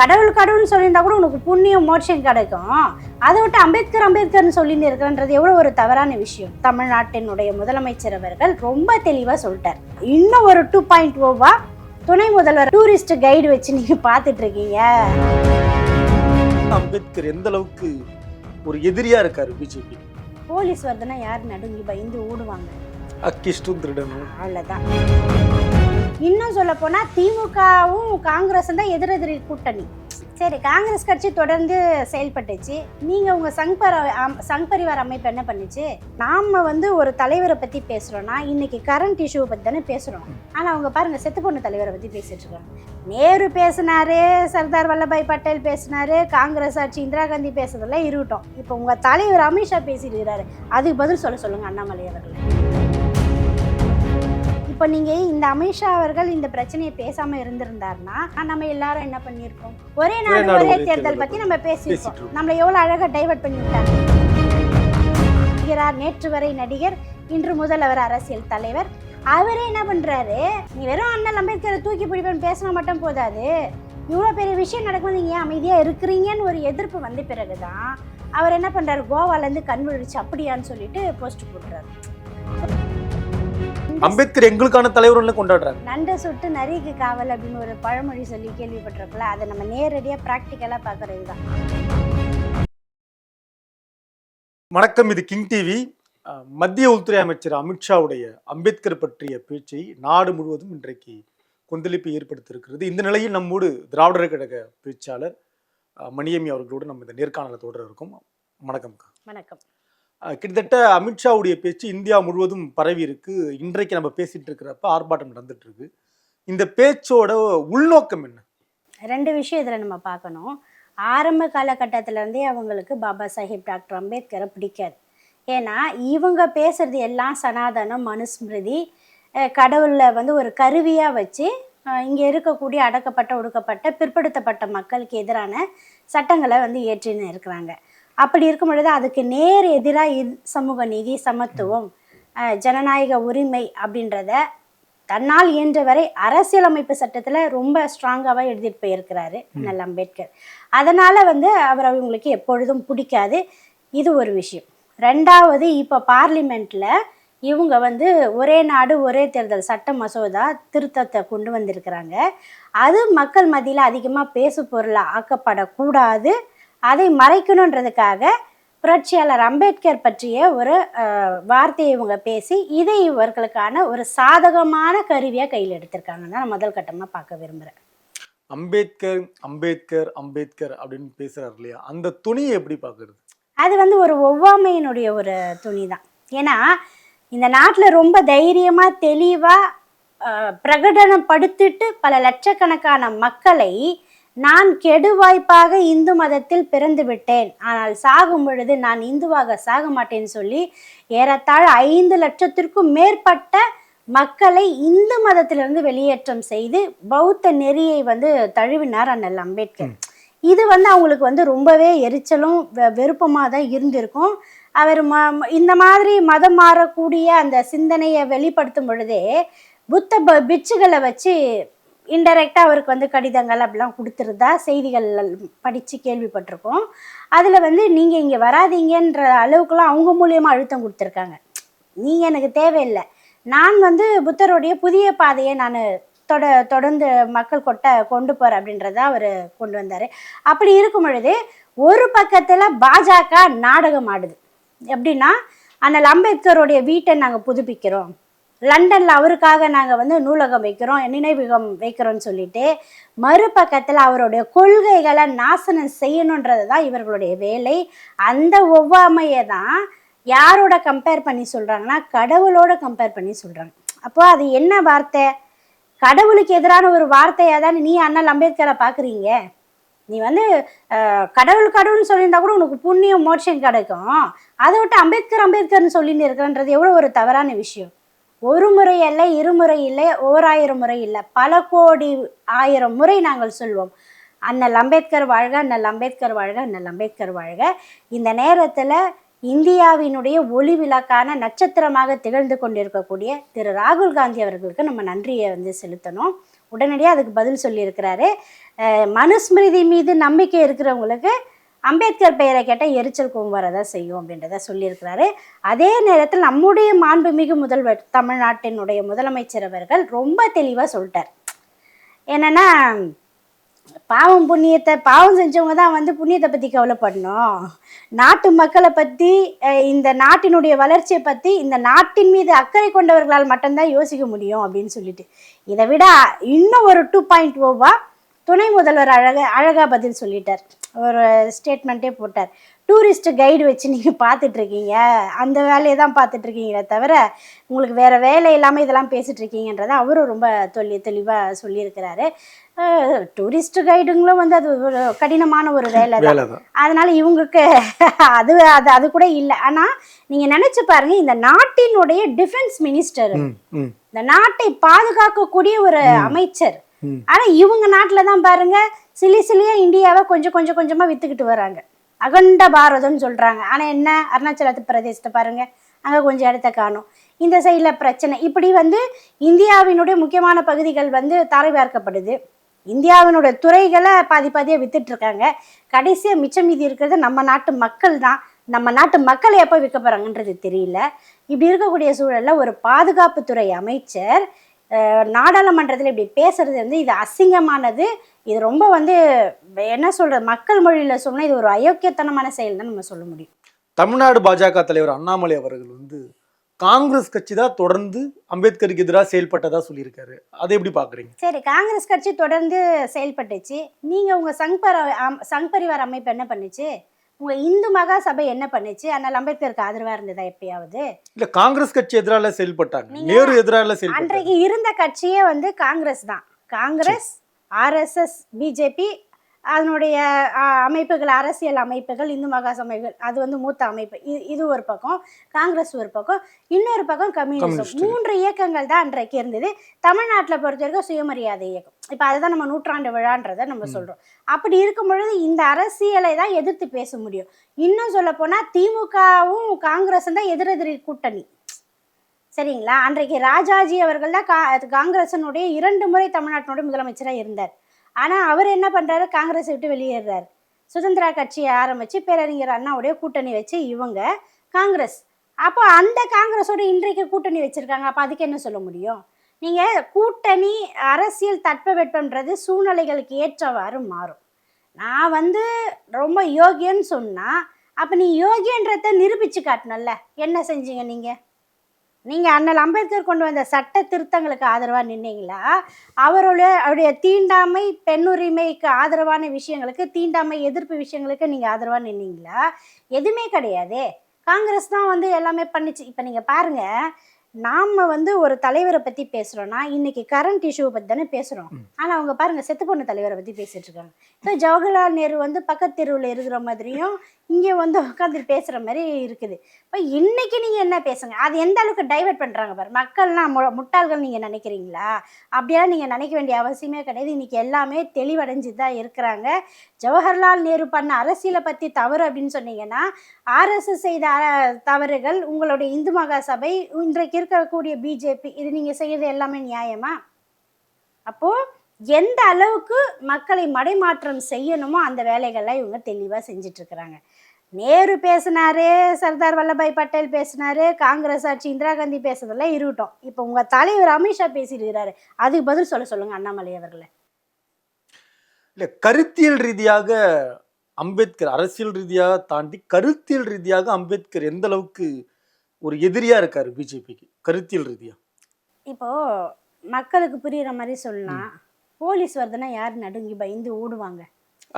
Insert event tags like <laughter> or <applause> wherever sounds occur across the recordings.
கடவுள் கடவுள்னு சொல்லியிருந்தா கூட உனக்கு புண்ணியம் மோட்சம் கிடைக்கும். அதை விட்டு அம்பேத்கர் அம்பேத்கர்னு சொல்லிட்டு இருக்கிறன்றது எவ்வளோ ஒரு தவறான விஷயம். தமிழ்நாட்டினுடைய முதலமைச்சர் அவர்கள் ரொம்ப தெளிவாக சொல்லிட்டார். இன்னும் ஒரு டூ பாயிண்ட் ஓவா துணை முதல்வர் டூரிஸ்ட் கைடு வச்சு நீங்கள் பார்த்துட்டு இருக்கீங்க அம்பேத்கர் எந்த அளவுக்கு ஒரு எதிரியா இருக்காரு பிஜேபி? போலீஸ் வருதுன்னா யார் நடுங்கி பயந்து ஓடுவாங்க? அக்கிஷ்டும் திருடனும் அவ்வளோதான் இன்னும் சொல்ல போனால் திமுகவும் காங்கிரஸும் தான் எதிரெதிரி கூட்டணி. சரி காங்கிரஸ் கட்சி தொடர்ந்து செயல்பட்டுச்சு. நீங்கள் உங்கள் சங் பர அம்- சங் பரிவார் அமைப்பு என்ன பண்ணுச்சு? நாம் வந்து ஒரு தலைவரை பற்றி பேசுகிறோன்னா இன்னைக்கு கரண்ட் இஷ்யூவை பற்றி தானே பேசுகிறோம் ஆனால் அவங்க பாருங்கள் செத்து போன தலைவரை பற்றி பேசிகிட்டு இருக்காங்க. நேரு பேசினாரு சர்தார் வல்லபாய் பட்டேல் பேசினாரு காங்கிரஸ் ஆட்சி இந்திரா காந்தி பேசுறதெல்லாம் இருக்கட்டும் இப்போ உங்கள் தலைவர் அமித்ஷா பேசிட்டு இருக்கிறாரு அதுக்கு பதில் சொல்ல சொல்லுங்கள் அண்ணாமலை அவர்களை. இப்போ நீங்க இந்த அமித்ஷா அவர்கள் இந்த பிரச்சனையை பேசாம இருந்திருந்தாருன்னா நம்ம எல்லாரும் என்ன பண்ணியிருக்கோம்? ஒரே நாடு, ஒரே தேர்தல் பத்தி நம்ம பேசியிருக்கோம். நம்மள எவ்வளவு அழகா டைவர்ட் பண்ணி விட்டாங்க நடிகரார் நேற்று வரை நடிகர் இன்று முதல் அவர் அரசியல் தலைவர். அவரே என்ன பண்றாரு? நீ வெறும் அண்ணல் அம்பேத்கரை தூக்கி பிடிப்பேன் பேசினா மட்டும் போதாது. இவ்வளோ பெரிய விஷயம் நடக்கும்போது ஏன் அமைதியா இருக்கிறீங்கன்னு ஒரு எதிர்ப்பு வந்த பிறகுதான் அவர் என்ன பண்றாரு? கோவாலேருந்து கண் விழிச்சு அப்படியான்னு சொல்லிட்டு போஸ்ட் போடுறாரு. அம்பேத்கர் எங்களுக்கான தலைவர்ல கொண்டாடுறாங்க. நண்டை சுட்டு நரிக்கு காவல் அப்படின்னு ஒரு பழமொழி சொல்லி கேள்விப்பட்டிருக்கல அதை நம்ம நேரடியாக ப்ராக்டிக்கலாக பார்க்குறது தான் வணக்கம் இது கிங் டிவி. மத்திய உள்துறை அமைச்சர் அமித்ஷாவுடைய அம்பேத்கர் பற்றிய பேச்சை நாடு முழுவதும் இன்றைக்கு கொந்தளிப்பை ஏற்படுத்தியிருக்கிறது. இந்த நிலையில் நம்மோடு திராவிடர் கழக பேச்சாளர் அஹ், மணியம்மி அவர்களோடு நம்ம இந்த நேர்காணலை தொடர இருக்கோம். வணக்கம் வணக்கம். கிட்டத்தட்ட அமித்ஷாவுடைய பேச்சு இந்தியா முழுவதும் பரவி இருக்கு. இன்றைக்கு நம்ம பேசிட்டு இருக்கிறப்ப ஆர்ப்பாட்டம் நடந்துட்டு இருக்கு. இந்த பேச்சோட உள்நோக்கம் என்ன? ரெண்டு விஷயம் இதில் நம்ம பார்க்கணும். ஆரம்ப காலகட்டத்திலேருந்தே அவங்களுக்கு பாபா சாஹிப் டாக்டர் அம்பேத்கரை பிடிக்காது. ஏன்னா இவங்க பேசுறது எல்லாம் சனாதனம் மனுஸ்மிருதி கடவுளில் கடவுளை வந்து ஒரு கருவியாக வச்சு இங்கே இருக்கக்கூடிய அடக்கப்பட்ட ஒடுக்கப்பட்ட பிற்படுத்தப்பட்ட மக்களுக்கு எதிரான சட்டங்களை வந்து ஏற்றின்னு இருக்கிறாங்க. அப்படி இருக்கும் பொழுது அதுக்கு நேர் எதிராக சமூக நீதி சமத்துவம் ஜனநாயக உரிமை அப்படின்றத தன்னால் இயன்ற வரை அரசியலமைப்பு சட்டத்தில் ரொம்ப ஸ்ட்ராங்காகவே எழுதிட்டு போயிருக்கிறாரு நல்ல அம்பேத்கர். அதனால் வந்து அவர் அவங்களுக்கு எப்பொழுதும் பிடிக்காது. இது ஒரு விஷயம். ரெண்டாவது இப்போ பார்லிமெண்ட்டில் இவங்க வந்து ஒரே நாடு ஒரே தேர்தல் சட்ட மசோதா திருத்தத்தை கொண்டு வந்திருக்கிறாங்க. அது மக்கள் மத்தியில் அதிகமாக பேசு பொருளாக ஆக்கப்படக்கூடாது. அதை மறைக்கணுன்றதுக்காக புரட்சியாளர் அம்பேத்கர் பற்றிய ஒரு வார்த்தையை இவங்க பேசி இதை இவர்களுக்கான ஒரு சாதகமான கருவியாக கையில் எடுத்திருக்காங்கன்னு நான் முதல் கட்டமாக பார்க்க விரும்புகிறேன் அம்பேத்கர் அம்பேத்கர் அம்பேத்கர் அப்படின்னு பேசுறாரு இல்லையா? அந்த துணியை எப்படி பாக்குறது அது வந்து ஒரு ஒவ்வாமையினுடைய ஒரு துணி தான். ஏன்னா இந்த நாட்டில் ரொம்ப தைரியமாக தெளிவாக பிரகடனப்படுத்திட்டு பல லட்சக்கணக்கான மக்களை நான் கெடுவாய்ப்பாக இந்து மதத்தில் பிறந்து விட்டேன். ஆனால் சாகும் பொழுது நான் இந்துவாக சாக மாட்டேன்னு சொல்லி ஏறத்தாழ ஐந்து லட்சத்திற்கும் மேற்பட்ட மக்களை இந்து மதத்திலிருந்து வெளியேற்றம் செய்து பௌத்த நெறியை வந்து தழுவினார் அண்ணல் அம்பேத்கர். இது வந்து அவங்களுக்கு வந்து ரொம்பவே எரிச்சலும் வெ- வெறுப்பமாக தான் இருந்திருக்கும். அவர் ம இந்த மாதிரி மதம் மாறக்கூடிய அந்த சிந்தனையை வெளிப்படுத்தும் பொழுதே புத்த ப பிட்சுகளை வச்சு இன்டெரக்டாக அவருக்கு வந்து கடிதங்கள் அப்படிலாம் கொடுத்துருந்தா செய்திகள் படித்து கேள்விப்பட்டிருக்கோம். அதில் வந்து நீங்கள் இங்கே வராதீங்கன்ற அளவுக்குலாம் அவங்க மூலியமாக அழுத்தம் கொடுத்துருக்காங்க. நீங்கள் எனக்கு தேவையில்லை. நான் வந்து புத்தருடைய புதிய பாதையை நான் தொட தொடர்ந்து மக்கள் கொட்ட கொண்டு போகிறேன் அப்படின்றத அவர் கொண்டு வந்தார். அப்படி இருக்கும் பொழுது ஒரு பக்கத்தில் பாஜக நாடகம் ஆடுது. எப்படின்னா அண்ணல் அம்பேத்கருடைய வீட்டை நாங்கள் புதுப்பிக்கிறோம். லண்டனில் அவருக்காக நாங்கள் வந்து நூலகம் வைக்கிறோம் நினைவகம் வைக்கிறோம்னு சொல்லிட்டு மறுபக்கத்தில் அவருடைய கொள்கைகளை நாசனம் செய்யணுன்றது தான் இவர்களுடைய வேலை. அந்த ஒவ்வாமையை தான் யாரோட கம்பேர் பண்ணி சொல்கிறாங்கன்னா கடவுளோட கம்பேர் பண்ணி சொல்கிறாங்க அப்போ அது என்ன வார்த்தை? கடவுளுக்கு எதிரான ஒரு வார்த்தையாக தானே நீ அண்ணல் அம்பேத்கரை பார்க்குறீங்க நீ வந்து கடவுள் கடவுள்னு சொல்லியிருந்தா கூட உனக்கு புண்ணியம் மோட்சம் கிடைக்கும். அதை விட்டு அம்பேத்கர் அம்பேத்கர்னு சொல்லின்னு இருக்கிறன்றது எவ்வளோ ஒரு தவறான விஷயம். ஒரு முறை இல்லை இருமுறை இல்லை ஓராயிரம் முறை இல்லை. பல கோடி ஆயிரம் முறை நாங்கள் சொல்வோம். அண்ணல் அம்பேத்கர் வாழ்க அண்ணல் அம்பேத்கர் வாழ்க அண்ணல் அம்பேத்கர் வாழ்க. இந்த நேரத்தில் இந்தியாவினுடைய ஒளி விளக்கான நட்சத்திரமாக திகழ்ந்து கொண்டிருக்கக்கூடிய திரு ராகுல் காந்தி அவர்களுக்கு நம்ம நன்றியை வந்து செலுத்தணும். உடனடியாக அதுக்கு பதில் சொல்லியிருக்கிறாரு. மனுஸ்மிருதி மீது நம்பிக்கை இருக்கிறவங்களுக்கு அம்பேத்கர் பெயரை கேட்டால் எரிச்சல் கோவம் வரதான் செய்யும் அப்படின்றத சொல்லியிருக்கிறாரு. அதே நேரத்தில் நம்முடைய மாண்புமிகு முதல்வர் தமிழ்நாட்டினுடைய முதலமைச்சர் அவர்கள் ரொம்ப தெளிவாக சொல்லிட்டார். என்னென்னா பாவம் புண்ணியத்தை பாவம் செஞ்சவங்க தான் வந்து புண்ணியத்தை பற்றி கவலைப்படணும். நாட்டு மக்களை பற்றி இந்த நாட்டினுடைய வளர்ச்சியை பற்றி இந்த நாட்டின் மீது அக்கறை கொண்டவர்களால் மட்டும்தான் யோசிக்க முடியும் அப்படின்னு சொல்லிட்டு. இதை விட இன்னும் ஒரு டூ பாயிண்ட் ஓவா துணை முதல்வர் அழக அழகா பதில் சொல்லிட்டார். ஒரு ஸ்டேட்மெண்ட்டே போட்டார். டூரிஸ்ட் கைடு வச்சு நீங்கள் பார்த்துட்டு இருக்கீங்க அந்த வேலையை தான் பார்த்துட்டு இருக்கீங்களே தவிர உங்களுக்கு வேற வேலை இல்லாமல் இதெல்லாம் பேசிட்டு இருக்கீங்கன்றதை அவரும் ரொம்ப தொல்லி தெளிவாக சொல்லியிருக்கிறாரு. டூரிஸ்ட் கைடுங்களும் வந்து அது ஒரு கடினமான ஒரு வேலை தான். அதனால இவங்களுக்கு அது அது அது கூட இல்லை. ஆனால் நீங்கள் நினச்சி பாருங்க இந்த நாட்டினுடைய டிஃபென்ஸ் மினிஸ்டர் இந்த நாட்டை பாதுகாக்கக்கூடிய ஒரு அமைச்சர். ம். ஆனா இவங்க நாட்டுல தான் பாருங்க சிலி சிலியாக இந்தியாவை கொஞ்சம் கொஞ்சம் கொஞ்சமாக விற்றுக்கிட்டு வராங்க. அகண்ட பாரதம்னு சொல்கிறாங்க ஆனால் என்ன? அருணாச்சலத்து பிரதேசத்தை பாருங்கள் அங்கே கொஞ்சம் இடத்த காணும். இந்த சைடில் பிரச்சனை. இப்படி வந்து இந்தியாவினுடைய முக்கியமான பகுதிகள் வந்து தாரை பார்க்கப்படுது இந்தியாவினுடைய துறைகளை பாதி பாதியாக வித்துட்ருக்காங்க கடைசியாக மிச்சம் மீதி இருக்கிறது நம்ம நாட்டு மக்கள் தான். நம்ம நாட்டு மக்களை எப்போ விற்க போகிறாங்கன்றது தெரியல. இப்படி இருக்கக்கூடிய சூழலில் ஒரு பாதுகாப்புத்துறை அமைச்சர் நாடாளுமன்றத்தில் இப்படி பேசுறது வந்து இது அசிங்கமானது. இது ரொம்ப வந்து என்ன சொல்றது மக்கள் மொழியில் சொன்னால் இது ஒரு அயோக்கியத்தனமான செயல் தான் நம்ம சொல்ல முடியும். தமிழ்நாடு பாஜக தலைவர் அண்ணாமலை அவர்கள் வந்து காங்கிரஸ் கட்சி தான் தொடர்ந்து அம்பேத்கருக்கு எதிராக செயல்பட்டதா சொல்லியிருக்காரு. அதை எப்படி பாக்குறீங்க? சரி காங்கிரஸ் கட்சி தொடர்ந்து செயல்பட்டுச்சு. நீங்க உங்க சங் பர அம்- சங் பரிவார் அமைப்பு என்ன பண்ணுச்சு? உங்க இந்து மகா சபை என்ன பண்ணுச்சு? அதனால அம்பேத்கருக்கு ஆதரவா இருந்ததா எப்பயாவது? இல்ல காங்கிரஸ் கட்சி எதிரால செயல்பட்டாங்க. நேரு எதிரால அன்றைக்கு இருந்த கட்சியே வந்து காங்கிரஸ் தான். காங்கிரஸ் ஆர்எஸ்எஸ் பிஜேபி அதனுடைய அமைப்புகள் அரசியல் அமைப்புகள் இந்து மகா சபைகள் அது வந்து மூத்த அமைப்பு. இது இது ஒரு பக்கம் காங்கிரஸ் ஒரு பக்கம் இன்னொரு பக்கம் கம்யூனிசம். கம்யூனிஸ்ட். மூன்று இயக்கங்கள் தான் அன்றைக்கு இருந்தது. தமிழ்நாட்டில் பொறுத்த வரைக்கும் சுயமரியாதை இயக்கம். இப்போ அதுதான் நம்ம நூற்றாண்டு விழான்றதை நம்ம சொல்றோம். அப்படி இருக்கும் பொழுது இந்த அரசியலை தான் எதிர்த்து பேச முடியும். இன்னும் சொல்ல போனா திமுகவும் காங்கிரஸும் தான் எதிரெதிரி கூட்டணி. சரிங்களா? அன்றைக்கு ராஜாஜி அவர்கள் தான் கா காங்கிரசனுடைய இரண்டு முறை தமிழ்நாட்டினுடைய முதலமைச்சராக இருந்தார். ஆனால் அவர் என்ன பண்ணுறாரு காங்கிரஸை விட்டு வெளியேறாரு. சுதந்திரா கட்சியை ஆரம்பித்து பேரறிஞர் அண்ணாவுடைய கூட்டணி வச்சு இவங்க காங்கிரஸ். அப்போ அந்த காங்கிரஸோட இன்றைக்கு கூட்டணி வச்சுருக்காங்க. அப்போ அதுக்கு என்ன சொல்ல முடியும்? நீங்கள் கூட்டணி அரசியல் தட்பவெட்பன்றது சூழ்நிலைகளுக்கு ஏற்றவாறு மாறும். நான் வந்து ரொம்ப யோகியன்னு சொன்னால் அப்போ நீ யோகியன்றத நிரூபித்து காட்டணும்ல. என்ன செஞ்சீங்க நீங்கள் நீங்கள் அண்ணல் அம்பேத்கர் கொண்டு வந்த சட்ட திருத்தங்களுக்கு ஆதரவாக நின்னீங்களா? அவருடைய அவருடைய தீண்டாமை பெண்ணுரிமைக்கு ஆதரவான விஷயங்களுக்கு தீண்டாமை எதிர்ப்பு விஷயங்களுக்கு நீங்கள் ஆதரவாக நின்னீங்களா? எதுவுமே கிடையாது. காங்கிரஸ் தான் வந்து எல்லாமே பண்ணிச்சு. இப்போ நீங்கள் பாருங்கள் நாம் வந்து ஒரு தலைவரை பற்றி பேசுகிறோன்னா இன்னைக்கு கரண்ட் இஷ்யூவை பற்றி தானே பேசுகிறோம் ஆனால் அவங்க பாருங்க செத்து போன தலைவரை பற்றி பேசிட்டு இருக்காங்க. இப்போ ஜவஹர்லால் நேரு வந்து பக்கத்து தெருவில் இருக்கிற மாதிரியும் இங்கே வந்து உட்காந்து பேசுகிற மாதிரி இருக்குது. இப்போ இன்னைக்கு நீங்கள் என்ன பேசுங்க? அது எந்த அளவுக்கு டைவர்ட் பண்ணுறாங்க பாரு. மக்கள்லாம் மு முட்டாள்கள் நீங்கள் நினைக்கிறீங்களா? அப்படியெல்லாம் நீங்கள் நினைக்க வேண்டிய அவசியமே கிடையாது. இன்னைக்கு எல்லாமே தெளிவடைஞ்சு தான் இருக்கிறாங்க. ஜவஹர்லால் நேரு பண்ண அரசியலை பற்றி தவறு அப்படின்னு சொன்னீங்கன்னா ஆர்எஸ்எஸ் செய்த தவறுகள் உங்களுடைய இந்து மகா சபை இன்றைக்கு இருக்கக்கூடிய பிஜேபி இது நீங்கள் செய்யறது எல்லாமே நியாயமா? அப்போது எந்த அளவுக்கு மக்களை மடைமாற்றம் செய்யணுமோ அந்த வேலைகள்லாம் இவங்க தெளிவாக செஞ்சிட்டு இருக்கிறாங்க நேரு பேசினாரு சர்தார் வல்லபாய் பட்டேல் பேசினாரு காங்கிரஸ் ஆட்சி இந்திரா காந்தி பேசுறதெல்லாம் இருக்கட்டும். இப்போ உங்கள் தலைவர் அமித்ஷா பேசியிருக்கிறாரு. அதுக்கு பதில் சொல்ல சொல்லுங்க அண்ணாமலை அவர்களை. இல்லை கருத்தியல் ரீதியாக அம்பேத்கர் அரசியல் ரீதியாக தாண்டி கருத்தியல் ரீதியாக அம்பேத்கர் எந்த அளவுக்கு ஒரு எதிரியா இருக்காரு பிஜேபிக்கு கருத்தியல் ரீதியா? இப்போ மக்களுக்கு புரியுற மாதிரி சொல்லலாம். போலீஸ் வருதுன்னா யார் நடுங்கி பயந்து ஓடுவாங்க?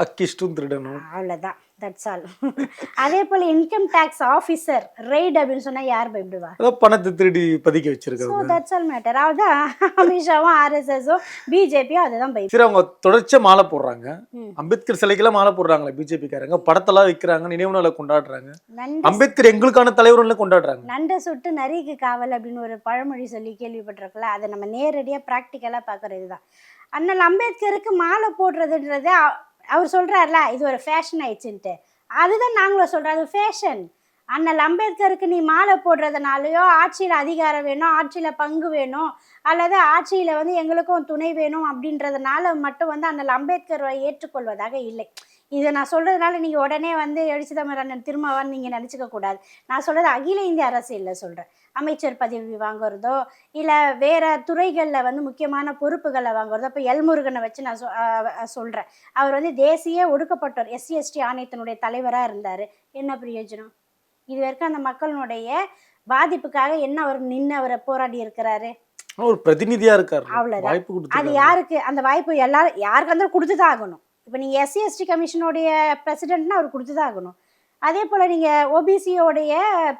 அக்கிஷ்டும் திருடனும். அவ்வளோதான் தட்ஸ் ஆல் <laughs> அதே போல் இன்கம் டேக்ஸ் ஆஃபீஸர் ரெய்ட் அப்படின்னு சொன்னா யார் பயப்படுவா? பணத்தை திருடி பதுக்கி ஸோ வச்சிருக்காங்க தட்ஸ் ஆல் மேட்டர் அதான் அமித்ஷாவும் ஆர்எஸ்எஸும் பிஜேபியும் அதுதான் பயப்படும் சரி அவங்க தொடர்ச்சியா மாலை போடுறாங்க. அம்பேத்கர் சிலைக்கெல்லாம் மாலை போடுறாங்களே பிஜேபிக்காரங்க. படத்தெல்லாம் வைக்கிறாங்க நினைவு நாளை கொண்டாடுறாங்க. அம்பேத்கர் எங்களுக்கான தலைவர்கள் கொண்டாடுறாங்க. நண்டை சுட்டு நரிக்கு காவல் அப்படின்னு ஒரு பழமொழி சொல்லி கேள்விப்பட்டிருக்கல அதை நம்ம நேரடியாக ப்ராக்டிக்கலாக பார்க்குறது தான். அண்ணல் அம்பேத்கருக்கு மாலை போடுறதுன்றது அவர் சொல்கிறார்ல இது ஒரு ஃபேஷன் ஆயிடுச்சுன்ட்டு. அதுதான் நாங்களும் சொல்கிறோம் அது ஃபேஷன் அண்ணல் அம்பேத்கருக்கு நீ மாலை போடுறதுனாலயோ ஆட்சியில் அதிகாரம் வேணும் ஆட்சியில் பங்கு வேணும் அல்லது ஆட்சியில் வந்து எங்களுக்கும் துணை வேணும் அப்படின்றதுனால மட்டும் வந்து அண்ணல் அம்பேத்கரை ஏற்றுக்கொள்வதாக இல்லை. இதை நான் சொல்கிறதுனால நீங்கள் உடனே வந்து எழுச்சிதமர் அண்ணன் திருமாவான்னு நீங்கள் நினச்சிக்க கூடாது. நான் சொல்கிறது அகில இந்திய அரசியலில் சொல்கிறேன் அமைச்சர் பதவி வாங்குறதோ இல்லை வேற துறைகளில் வந்து முக்கியமான பொறுப்புகளை வாங்குறதோ இப்போ எல்முருகனை வச்சு நான் சொ சொல்கிறேன் அவர் வந்து தேசிய ஒடுக்கப்பட்டோர் எஸ்சி எஸ்டி ஆணையத்தினுடைய தலைவராக இருந்தார். என்ன பிரயோஜனம்? இது வரைக்கும் அந்த மக்களினுடைய பாதிப்புக்காக என்ன அவர் நின்று அவரை போராடி இருக்கிறாரு? ஒரு பிரதிநிதியா இருக்காரு. வாய்ப்பு அது யாருக்கு? அந்த வாய்ப்பு எல்லாரும் யாருக்கு இருந்தாலும் கொடுத்து தான் ஆகணும். இப்போ நீங்கள் எஸ்சி எஸ்டி கமிஷனுடைய பிரசிடென்ட்னா அவர் கொடுத்து தான் ஆகணும். அதே போல் நீங்கள் ஓபிசியோடைய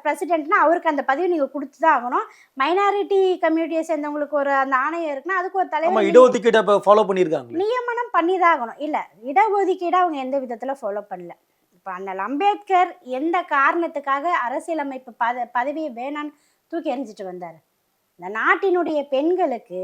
பிரசிடென்ட்னா அவருக்கு அந்த பதவி நீங்கள் கொடுத்து தான் ஆகணும். மைனாரிட்டி கம்யூனிட்டியை சேர்ந்தவங்களுக்கு ஒரு அந்த ஆணையம் இருக்குன்னா அதுக்கு ஒரு தலைவர் இடஒதுக்கீடு ஃபாலோ பண்ணிருக்காங்க நியமனம் பண்ணி தான் ஆகணும். இல்லை இடஒதுக்கீடு அவங்க எந்த விதத்தில் ஃபாலோ பண்ணல. இப்போ அண்ணல் அம்பேத்கர் எந்த காரணத்துக்காக அரசியலமைப்பு பத பதவியை வேணான்னு தூக்கி எறிஞ்சிட்டு வந்தார். இந்த நாட்டினுடைய பெண்களுக்கு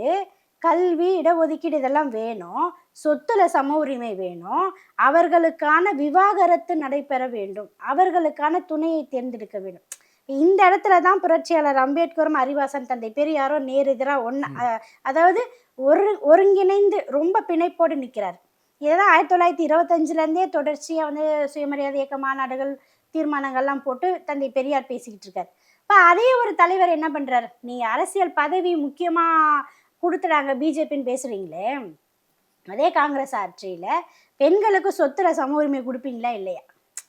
கல்வி இடஒதுக்கீடு இதெல்லாம் வேணும். சொத்துல சம உரிமை வேணும். அவர்களுக்கான விவாகரத்து நடைபெற வேண்டும். அவர்களுக்கான துணையை தேர்ந்தெடுக்க வேண்டும். இந்த இடத்துல தான் புரட்சியாளர் அம்பேத்கரும் அறிவாசன் தந்தை பெரியாரும் நேரெதிராக ஒன்று அதாவது ஒரு ஒருங்கிணைந்து ரொம்ப பிணைப்போடு நிற்கிறார் இதுதான் ஆயிரத்தி தொள்ளாயிரத்தி இருபத்தஞ்சிலேருந்தே தொடர்ச்சியாக வந்து சுயமரியாதை இயக்க மாநாடுகள் தீர்மானங்கள்லாம் போட்டு தந்தை பெரியார் பேசிக்கிட்டு இருக்காரு. இப்போ அதே ஒரு தலைவர் என்ன பண்ணுறாரு நீங்கள் அரசியல் பதவி முக்கியமாக கொடுத்துடாங்க பிஜேபின்னு பேசுகிறீங்களே அதே காங்கிரஸ் ஆட்சியில் பெண்களுக்கு சொத்துல சம உரிமை கொடுப்பீங்களா இல்லையா?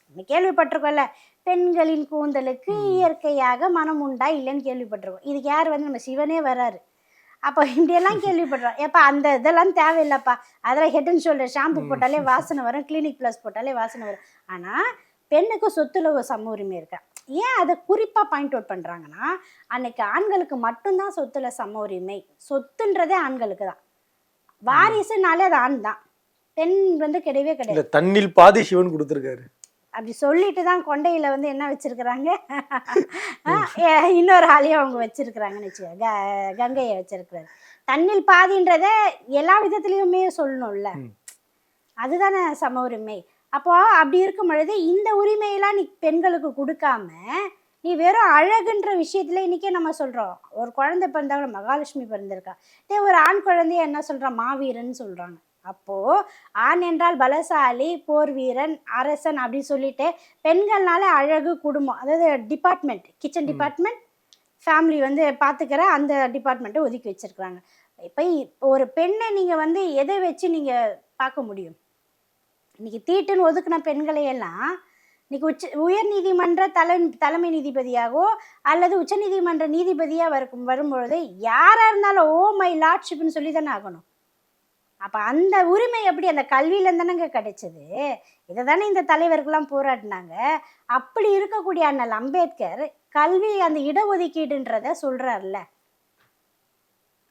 நம்ம கேள்விப்பட்டிருக்கோம்ல. பெண்களின் கூந்தலுக்கு இயற்கையாக மனம் உண்டா இல்லைன்னு கேள்விப்பட்டிருக்கோம். இதுக்கு யார் வந்து நம்ம சிவனே வராரு? அப்போ இப்படியெல்லாம் கேள்விப்படுறோம் ஏப்பா அந்த இதெல்லாம் தேவையில்லைப்பா. அதில் ஹெட் அண்ட் ஷோல்டர் ஷாம்பு போட்டாலே வாசனை வரும். கிளினிக் ப்ளஸ் போட்டாலே வாசனை வரும். ஆனால் பெண்ணுக்கு சொத்துல ஒரு சம உரிமை இருக்கா? ஏன் அதை குறிப்பாக பாயிண்ட் அவுட் பண்ணுறாங்கன்னா அன்னைக்கு ஆண்களுக்கு மட்டும்தான் சொத்துல சம உரிமை. சொத்துன்றதே ஆண்களுக்கு தான். வாரிசுனாலே அது ஆண் தான். பெண் வந்து கிடையவே கிடையாது. தண்ணில் பாதி சிவன் கொடுத்திருக்காரு. அப்படி சொல்லிட்டு தான் கொண்டையில் வந்து என்ன வச்சிருக்கிறாங்க? இன்னொரு ஆளையும் அவங்க வச்சிருக்கிறாங்கன்னு வச்சுக்க கங்கையை வச்சிருக்கிறாரு. தண்ணில் பாதின்றத எல்லா விதத்துலேயுமே சொல்லணும்ல. அதுதானே சம உரிமை. அப்போ அப்படி இருக்கும் பொழுது இந்த உரிமையெல்லாம் நீ பெண்களுக்கு கொடுக்காம நீ வெறும் அழகுன்ற விஷயத்துல இன்னைக்கே நம்ம சொல்றோம். ஒரு குழந்தை பிறந்தவங்க மகாலட்சுமி பிறந்திருக்கா. இதே ஒரு ஆண் குழந்தைய என்ன சொல்றான் மாவீரன் சொல்றாங்க. அப்போ ஆண் என்றால் பலசாலி போர் வீரன் அரசன் அப்படி சொல்லிட்டு பெண்கள்னால அழகு குடும்பம். அதாவது டிபார்ட்மெண்ட் கிச்சன் டிபார்ட்மெண்ட் ஃபேமிலி வந்து பார்த்துக்கிற அந்த டிபார்ட்மெண்ட்டை ஒதுக்கி வச்சிருக்கிறாங்க. இப்போ ஒரு பெண்ணை நீங்கள் வந்து எதை வச்சு நீங்கள் பார்க்க முடியும்? இன்னைக்கு தீட்டுன்னு ஒதுக்குன பெண்களை எல்லாம் இன்னைக்கு உச்ச உயர் நீதிமன்ற தலை தலைமை நீதிபதியாகவோ அல்லது உச்ச நீதிமன்ற நீதிபதியாக வரும் வரும்பொழுது யாராக இருந்தாலும் ஓ மை லார்ட்ஷிப்னு சொல்லி தானே ஆகணும். அப்போ அந்த உரிமை எப்படி அந்த கல்வியில தானேங்க கிடைச்சது? இதை தானே இந்த தலைவர்கள்லாம் போராடினாங்க. அப்படி இருக்கக்கூடிய அண்ணல் அம்பேத்கர் கல்வி அந்த இடஒதுக்கீடுன்றத சொல்கிறார்ல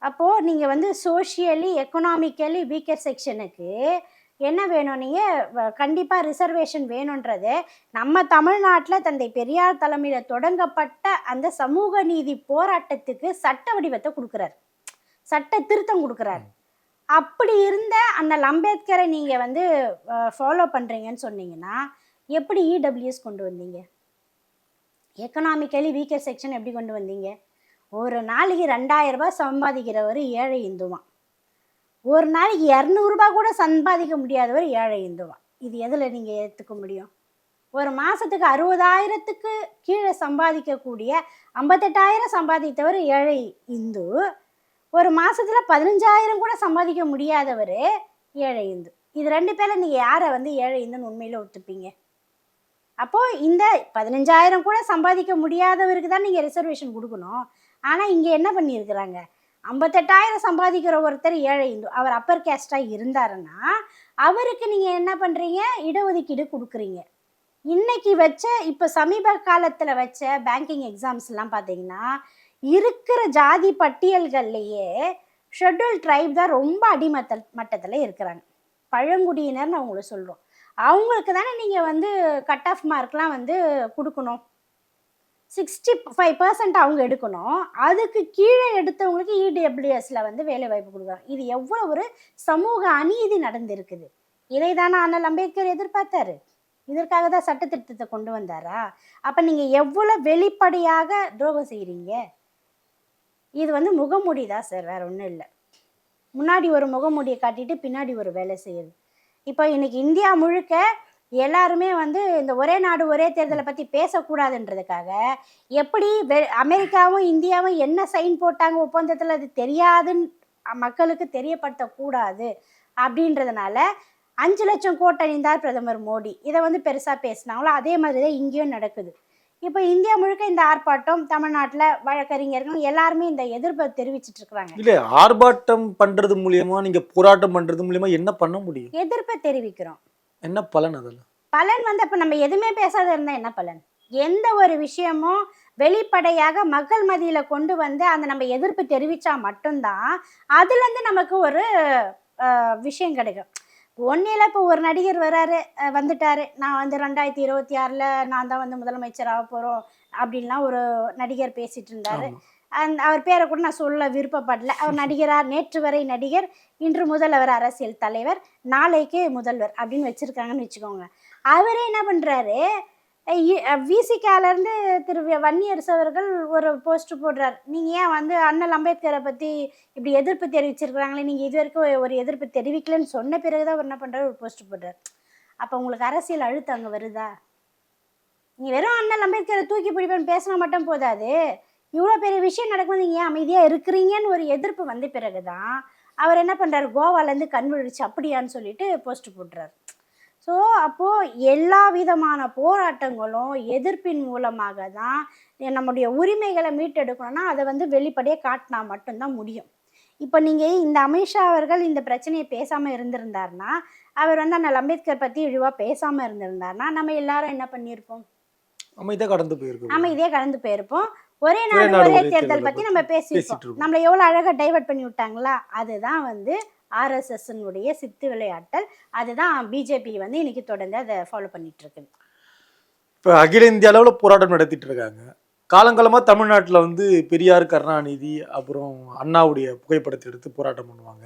அப்போது நீங்கள் வந்து சோஷியலி எக்கனாமிக்கலி வீக்கர் செக்ஷனுக்கு என்ன வேணும்? நீங்கள் கண்டிப்பாக ரிசர்வேஷன் வேணுன்றது நம்ம தமிழ்நாட்டில் தந்தை பெரியார் தலைமையில் தொடங்கப்பட்ட அந்த சமூக நீதி போராட்டத்துக்கு சட்ட வடிவத்தை கொடுக்குறாரு. சட்ட திருத்தம் கொடுக்குறாரு. அப்படி இருந்த அண்ணல் அம்பேத்கரை நீங்கள் வந்து ஃபாலோ பண்ணுறீங்கன்னு சொன்னீங்கன்னா எப்படி இடபிள்யூஎஸ் கொண்டு வந்தீங்க? எக்கனாமிக்கலி வீக்கர் செக்ஷன் எப்படி கொண்டு வந்தீங்க? ஒரு நாளைக்கு ரெண்டாயிரம் ரூபாய் சம்பாதிக்கிறவர் ஏழை இந்துவான். ஒரு நாளைக்கு இரநூறுபா கூட சம்பாதிக்க முடியாதவர் ஏழை இந்துவான் இது எதில் நீங்கள் ஏற்றுக்க முடியும்? ஒரு மாதத்துக்கு அறுபதாயிரத்துக்கு கீழே சம்பாதிக்கக்கூடிய ஐம்பத்தெட்டாயிரம் சம்பாதித்தவர் ஏழை இந்து. ஒரு மாதத்தில் பதினஞ்சாயிரம் கூட சம்பாதிக்க முடியாதவர் ஏழை இந்து. இது ரெண்டு பேரில் நீங்கள் யாரை வந்து ஏழை இந்துன்னு உண்மையில் ஒத்துப்பீங்க? அப்போது இந்த பதினஞ்சாயிரம் கூட சம்பாதிக்க முடியாதவருக்கு தான் நீங்கள் ரிசர்வேஷன் கொடுக்கணும். ஆனால் இங்கே என்ன பண்ணியிருக்கிறாங்க? ஐம்பத்தெட்டாயிரம் சம்பாதிக்கிற ஒருத்தர் ஏழை இந்து. அவர் அப்பர் கேஸ்டாக இருந்தாருன்னா அவருக்கு நீங்கள் என்ன பண்ணுறீங்க இடஒதுக்கீடு கொடுக்குறீங்க. இன்னைக்கு வச்ச இப்போ சமீப காலத்தில் வச்ச பேங்கிங் எக்ஸாம்ஸ்லாம் பார்த்தீங்கன்னா இருக்கிற ஜாதி பட்டியல்கள்லையே ஷெட்யூல் ட்ரைப் தான் ரொம்ப அடிமத்த மட்டத்தில் இருக்கிறாங்க. பழங்குடியினர்னு அவங்கள சொல்கிறோம் அவங்களுக்கு தானே நீங்கள் வந்து கட் ஆஃப் மார்க்லாம் வந்து கொடுக்கணும். சிக்ஸ்டி ஃபைவ் பர்சன்ட் அவங்க எடுக்கணும். அதுக்கு கீழே எடுத்தவங்களுக்கு இடபிள்யூஎஸில் வந்து வேலை வாய்ப்பு கொடுக்குறாங்க. இது எவ்வளோ ஒரு சமூக அநீதி நடந்திருக்குது. இதை தானே அண்ணல் அம்பேத்கர் எதிர்பார்த்தாரு. இதற்காக தான் சட்ட திருத்தத்தை கொண்டு வந்தாரா? அப்போ நீங்கள் எவ்வளோ வெளிப்படையாக துரோகம் செய்கிறீங்க இது வந்து முகமூடி தான் சார் வேற ஒன்றும் இல்லை. முன்னாடி ஒரு முகமூடியை காட்டிட்டு பின்னாடி ஒரு வேலை செய்யுது. இப்போ இன்றைக்கி இந்தியா முழுக்க எல்லாருமே வந்து இந்த ஒரே நாடு ஒரே தேர்தலை பற்றி பேசக்கூடாதுன்றதுக்காக எப்படி வெ அமெரிக்காவும் இந்தியாவும் என்ன சைன் போட்டாங்க ஒப்பந்தத்தில் அது தெரியாதுன்னு மக்களுக்கு தெரியப்படுத்தக்கூடாது அப்படின்றதுனால அஞ்சு லட்சம் கோட் அணிந்தார் பிரதமர் மோடி. இதை வந்து பெருசாக பேசினாங்களோ அதே மாதிரி தான் இங்கேயும் நடக்குது. இப்போ இந்தியா முழுக்க இந்த ஆர்ப்பாட்டம் தமிழ்நாட்டில் வழக்கறிஞர்கள் எல்லாருமே இந்த எதிர்ப்பை தெரிவிச்சிட்டு இருக்கிறாங்க. இல்ல ஆர்ப்பாட்டம் பண்றது மூலியமா நீங்க போராட்டம் பண்றது மூலியமா என்ன பண்ண முடியும்? எதிர்ப்பை தெரிவிக்கிறோம். என்ன பலன் அதெல்லாம் பலன் வந்து அப்போ நம்ம எதுவுமே பேசாத இருந்தால் என்ன பலன்? எந்த ஒரு விஷயமும் வெளிப்படையாக மக்கள் மத்தியில் கொண்டு வந்து அந்த நம்ம எதிர்ப்பு தெரிவித்தா மட்டும்தான் அதுலேருந்து நமக்கு ஒரு விஷயம் கிடைக்கும். ஒன்றில் இப்போ ஒரு நடிகர் வராரு அஹ், வந்துட்டாரு. நான் வந்து ரெண்டாயிரத்தி இருபத்தி ஆறில் நான் தான் வந்து முதலமைச்சர் ஆக போகிறோம் அப்படின்லாம் ஒரு நடிகர் பேசிட்டு இருந்தாரு. அந் அந்த அவர் பேரை கூட நான் சொல்ல விருப்பப்படல. அவர் நடிகரார் நேற்று வரை நடிகர் இன்று முதல் அவர் அரசியல் தலைவர் நாளைக்கு முதல்வர் அப்படின்னு வச்சுருக்காங்கன்னு வச்சுக்கோங்க. அவரே என்ன பண்ணுறாரு விசிகாலேருந்து திரு வன்னியரசு அவர்கள் ஒரு போஸ்ட் போடுறார். நீங்கள் ஏன் வந்து அண்ணல் அம்பேத்கரை பற்றி இப்படி எதிர்ப்பு தெரிவிச்சிருக்கிறாங்களே? நீங்கள் இது வரைக்கும் ஒரு எதிர்ப்பு தெரிவிக்கலன்னு சொன்ன பிறகு தான் அவர் என்ன பண்ணுறாரு ஒரு போஸ்ட் போடுறார். அப்போ உங்களுக்கு அரசியல் அழுத்தம் அங்கே வருதா? நீங்கள் வெறும் அண்ணல் அம்பேத்கரை தூக்கி பிடிப்பேன்னு பேசினா மட்டும் போதாது. இவ்வளோ பெரிய விஷயம் நடக்கும்போது நீங்கள் ஏன் அமைதியாக இருக்கிறீங்கன்னு ஒரு எதிர்ப்பு வந்த பிறகு தான் அவர் என்ன பண்ணுறாரு கோவாலேருந்து கண் விழிச்சு அப்படியான்னு சொல்லிட்டு போஸ்ட் போட்டுறாரு. ஸோ அப்போது எல்லா விதமான போராட்டங்களும் எதிர்ப்பின் மூலமாக தான் நம்முடைய உரிமைகளை மீட்டெடுக்கணும்னா அதை வந்து வெளிப்படையாக காட்டினா மட்டும்தான் முடியும். இப்போ நீங்கள் இந்த அமித்ஷா அவர்கள் இந்த பிரச்சனையை பேசாமல் இருந்திருந்தாருன்னா அவர் வந்து அண்ணல் அம்பேத்கர் பற்றி இழிவாக பேசாமல் இருந்திருந்தாருன்னா நம்ம எல்லாரும் என்ன பண்ணியிருப்போம்? அமைதியா கடந்து நம்ம இதே கடந்து போயிருப்போம். ஒரே நாடு ஒரே தேர்தல் பத்தி நம்ம பேசிட்டு. நம்மளை எவ்வளவு அழகா டைவர்ட் பண்ணி விட்டாங்களா? அதுதான் வந்து ஆர்எஸ்எஸ்னுடைய சித்து விளையாட்டல். அதுதான் பிஜேபி வந்து இன்னைக்கு தொடர்ந்து அதை ஃபாலோ பண்ணிட்டு இருக்கு இப்ப அகில இந்திய அளவுல போராட்டம் நடத்திட்டு இருக்காங்க. காலங்காலமா தமிழ்நாட்டுல வந்து பெரியார் கருணாநிதி அப்புறம் அண்ணாவுடைய புகைப்படத்தை எடுத்து போராட்டம் பண்ணுவாங்க.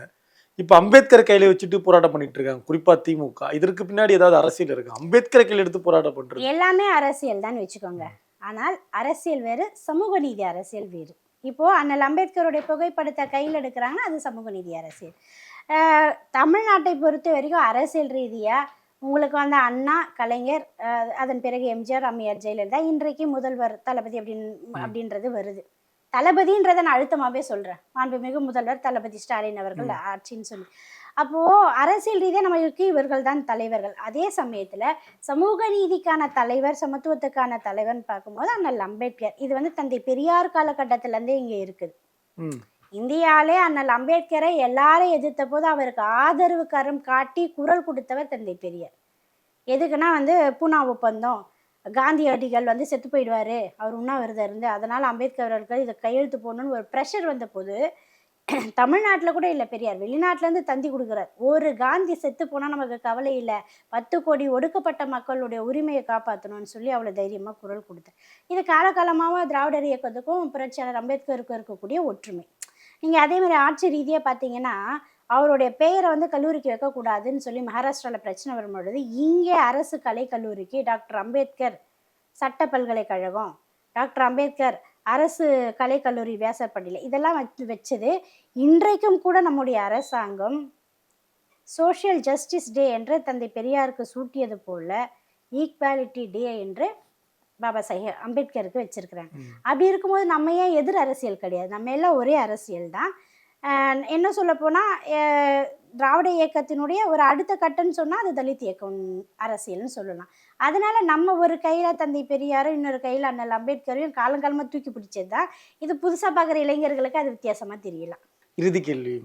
இப்ப அம்பேத்கர் கையில வச்சுட்டு போராட்டம் பண்ணிட்டு இருக்காங்க. குறிப்பா திமுக. இதற்கு பின்னாடி ஏதாவது அரசியல் இருக்கு? அம்பேத்கர் கையில எடுத்து போராட்டம் பண்றது. எல்லாமே அரசியல் தான் வச்சுக்கோங்க. ஆனால் அரசியல் வேறு சமூக நீதி அரசியல் வேறு. இப்போ அண்ணல் அம்பேத்கருடைய புகைப்படத்தை கையில் எடுக்கிறாங்கன்னா அது சமூக நீதி அரசியல். தமிழ்நாட்டை பொறுத்த வரைக்கும் அரசியல் ரீதியாக உங்களுக்கு வந்து அண்ணா கலைஞர் அதன் பிறகு எம்ஜிஆர் அம்மையார் ஜெயலலிதா இன்றைக்கு முதல்வர் தளபதி அப்படின் அப்படின்றது வருது. தளபதின்றதை நான் அழுத்தமாகவே சொல்கிறேன் மாண்புமிகு முதல்வர் தளபதி ஸ்டாலின் அவர்கள் ஆட்சின்னு சொல்லி. அப்போது அரசியல் ரீதியாக நம்மளுக்கு இவர்கள் தான் தலைவர்கள். அதே சமயத்தில் சமூக நீதிக்கான தலைவர் சமத்துவத்துக்கான தலைவர்னு பார்க்கும்போது அண்ணல் அம்பேத்கர். இது வந்து தந்தை பெரியார் காலகட்டத்திலேருந்தே இங்கே இருக்குது. இந்தியாவிலே அண்ணல் அம்பேத்கரை எல்லாரும் எதிர்த்த போது அவருக்கு ஆதரவு கரம் காட்டி குரல் கொடுத்தவர் தந்தை பெரியார். எதுக்குன்னா வந்து பூனா ஒப்பந்தம். காந்தியடிகள் வந்து செத்து போயிடுவாரு. அவர் உண்ணாவிரதம் இருந்து அதனால அம்பேத்கர் அவர்கள் இதை கையெழுத்து போடணும்னு ஒரு ப்ரெஷர் வந்த போது <clears throat> தமிழ்நாட்டில் கூட இல்லை பெரியார். வெளிநாட்டிலேருந்து தந்தி கொடுக்குறார். ஒரு காந்தி செத்து போனால் நமக்கு கவலை இல்லை. பத்து கோடி ஒடுக்கப்பட்ட மக்களுடைய உரிமையை காப்பாற்றணும்னு சொல்லி அவ்வளோ தைரியமாக குரல் கொடுத்தார். இது காலகாலமாக திராவிடர் இயக்கத்துக்கும் புரட்சியாளர் அம்பேத்கருக்கும் இருக்கக்கூடிய ஒற்றுமை. நீங்கள் அதே மாதிரி ஆட்சி ரீதியாக பார்த்தீங்கன்னா அவருடைய பெயரை வந்து கல்லூரிக்கு வைக்கக்கூடாதுன்னு சொல்லி மகாராஷ்டிராவில் பிரச்சனை வரும்பொழுது இங்கே அரசு கலை கல்லூரிக்கு டாக்டர் அம்பேத்கர் சட்ட பல்கலைக்கழகம். டாக்டர் அம்பேத்கர் அரசு கலைக்கல்லூரி வியாசப்பள்ளியில் இதெல்லாம் வச்சு வச்சது. இன்றைக்கும் கூட நம்முடைய அரசாங்கம் சோஷியல் ஜஸ்டிஸ் டே என்று தந்தை பெரியாருக்கு சூட்டியது போல ஈக்வாலிட்டி டே என்று பாபா சாஹேப் அம்பேத்கருக்கு வச்சிருக்கிறாங்க. அப்படி இருக்கும்போது நம்ம ஏன் எதிர் அரசியல் கிடையாது? நம்ம எல்லாம் ஒரே அரசியல் தான். என்ன சொல்ல போனால் திராவிட இயக்கத்தினுடைய ஒரு அடுத்த கட்டம்னு சொன்னால் அது தலித் இயக்கம் அரசியல்னு சொல்லலாம். அதனால நம்ம ஒரு கையில் தந்தை பெரியாரும் இன்னொரு கையில் அண்ணல் அம்பேத்கரையும் காலங்காலமாக தூக்கி பிடிச்சது தான் இது புதுசாக பார்க்குற இளைஞர்களுக்கு அது வித்தியாசமாக தெரியலாம் இறுதி கேள்வி.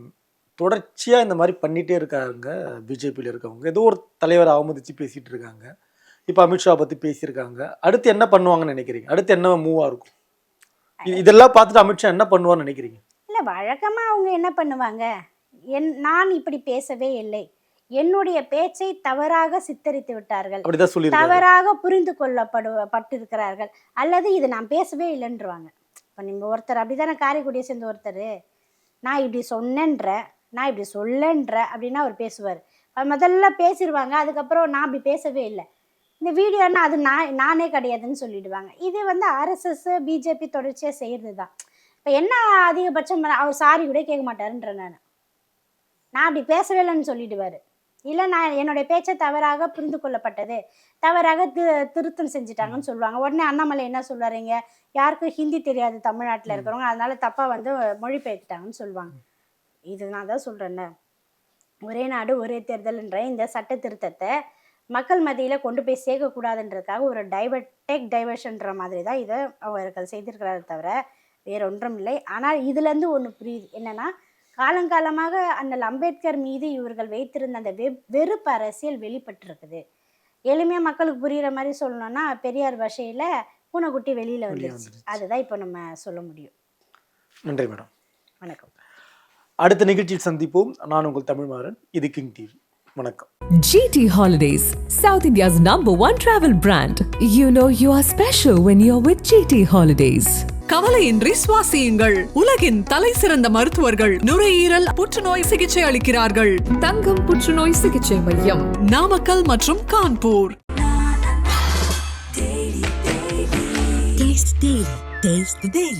தொடர்ச்சியா இந்த மாதிரி பண்ணிட்டே இருக்காங்க பிஜேபியில் இருக்கவங்க. ஏதோ ஒரு தலைவரை அவமதிச்சு பேசிட்டு இருக்காங்க. இப்போ அமித்ஷா பத்தி பேசியிருக்காங்க. அடுத்து என்ன பண்ணுவாங்கன்னு நினைக்கிறீங்க? அடுத்து என்ன மூவா இருக்கும்? இது- இதெல்லாம் பார்த்துட்டு அமித்ஷா என்ன பண்ணுவார்னு நினைக்கிறீங்க? இல்லை வழக்கமாக அவங்க என்ன பண்ணுவாங்க? என் நான் இப்படி பேசவே இல்லை. என்னுடைய பேச்சை தவறாக சித்தரித்து விட்டார்கள். தவறாக புரிந்து கொள்ளப்படு பட்டிருக்கிறார்கள். அல்லது இது நான் பேசவே இல்லைன்றவாங்க. இப்போ நீங்கள் ஒருத்தர் அப்படிதானே காரைக்குடியை சேர்ந்த ஒருத்தர்? நான் இப்படி சொன்னேன்ற நான் இப்படி சொல்லன்ற அப்படின்னா அவர் பேசுவார். முதல்ல பேசிடுவாங்க அதுக்கப்புறம் நான் அப்படி பேசவே இல்லை. இந்த வீடியோன்னா அது நான் நானே கிடையாதுன்னு சொல்லிடுவாங்க. இது வந்து ஆர்எஸ்எஸ் பிஜேபி தொடர்ச்சியாக செய்கிறது தான் இப்போ என்ன அதிகபட்சம் அவர் சாரி கூட கேட்க மாட்டாருன்ற நான். நான் அப்படி பேசவே இல்லைன்னு சொல்லிடுவார். இல்லை நான் என்னுடைய பேச்சை தவறாக புரிந்து கொள்ளப்பட்டது. தவறாக தி திருத்தம் செஞ்சுட்டாங்கன்னு சொல்லுவாங்க. உடனே அண்ணாமலை என்ன சொல்லுவாருங்க யாருக்கும் ஹிந்தி தெரியாது தமிழ்நாட்டில் இருக்கிறவங்க. அதனால தப்பாக வந்து மொழிபெயர்த்துட்டாங்கன்னு சொல்லுவாங்க. இது நான் தான் சொல்கிறேன்ல ஒரே நாடு ஒரே தேர்தல்ன்ற இந்த சட்ட திருத்தத்தை மக்கள் மத்தியில் கொண்டு போய் சேர்க்கக்கூடாதுன்றதுக்காக ஒரு டைவர்ட் டேக் டைவர்ஷன்ற மாதிரி தான் இதை அவர்கள் செய்திருக்கிறாரு தவிர வேற ஒன்றும் இல்லை ஆனால் இதுலேருந்து ஒன்று புரியுது. என்னன்னா காலங்காலமாக அண்ணல் அம்பேத்கர் மீது இவர்கள் வைத்திருந்த அந்த வெ வெறுப்பு அரசியல் வெளிப்பட்டிருக்குது. எளிமையாக மக்களுக்கு புரிகிற மாதிரி சொல்லணும்னா பெரியார் பாஷையில் பூனைக்குட்டி வெளியில் வந்துருச்சு. வந்துருச்சு. அதுதான் இப்போ நம்ம சொல்ல முடியும். நன்றி மேடம். வணக்கம். அடுத்த நிகழ்ச்சியில் சந்திப்போம். நான் உங்கள் தமிழ்மாறன். இது கிங் டிவி. வணக்கம். GT Holidays, South India's number one travel brand. You know you are special when you're with GT Holidays. கவலையின்றி சுவாசியுங்கள். உலகின் தலை சிறந்த மருத்துவர்கள் நுரையீரல் புற்றுநோய் சிகிச்சை அளிக்கிறார்கள். தங்கம் புற்றுநோய் சிகிச்சை மையம் நாமக்கல் மற்றும் கான்பூர். Taste the